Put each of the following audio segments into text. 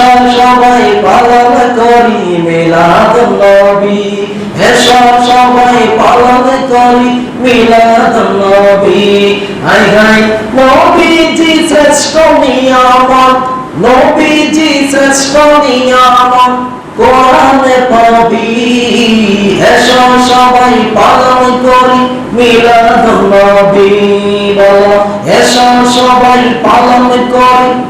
এসব সবাই পালন করি, মিলাদ নবী। এসব সবাই পালন করি, মিলাদ নবী। হাই হাই, নবীজি শ্রেষ্ঠ নিয়ামত, নবীজি শ্রেষ্ঠ নিয়ামত, কোরআনে পাবি। এসব সবাই পালন করি, মিলাদ নবী। এসব সবাই পালন করি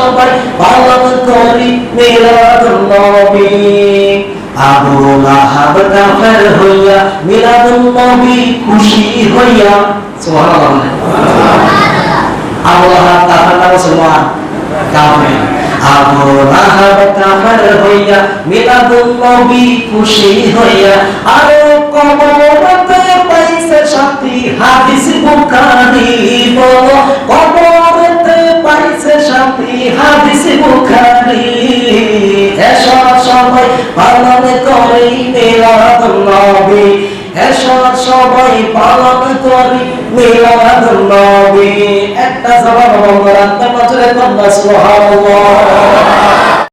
সবাই পালন করি মিলাদুন নবী আবু লাহাব কাফের হইয়া মিলাদুন নবী খুশি হইয়া, সুবহানাল্লাহ। আবু লাহাব কাফের না মুসলমান। কাফের। আবু লাহাব কাফের হইয়া মিলাদুন নবী খুশি হইয়া, আরও কবরতে পালন করি মিলাদ নবী। এসব সবাই পালন করি মিলাদ নবী। একটা জবাব বন্ধ রাখতে বছরে তোমরা সুবহানাল্লাহ।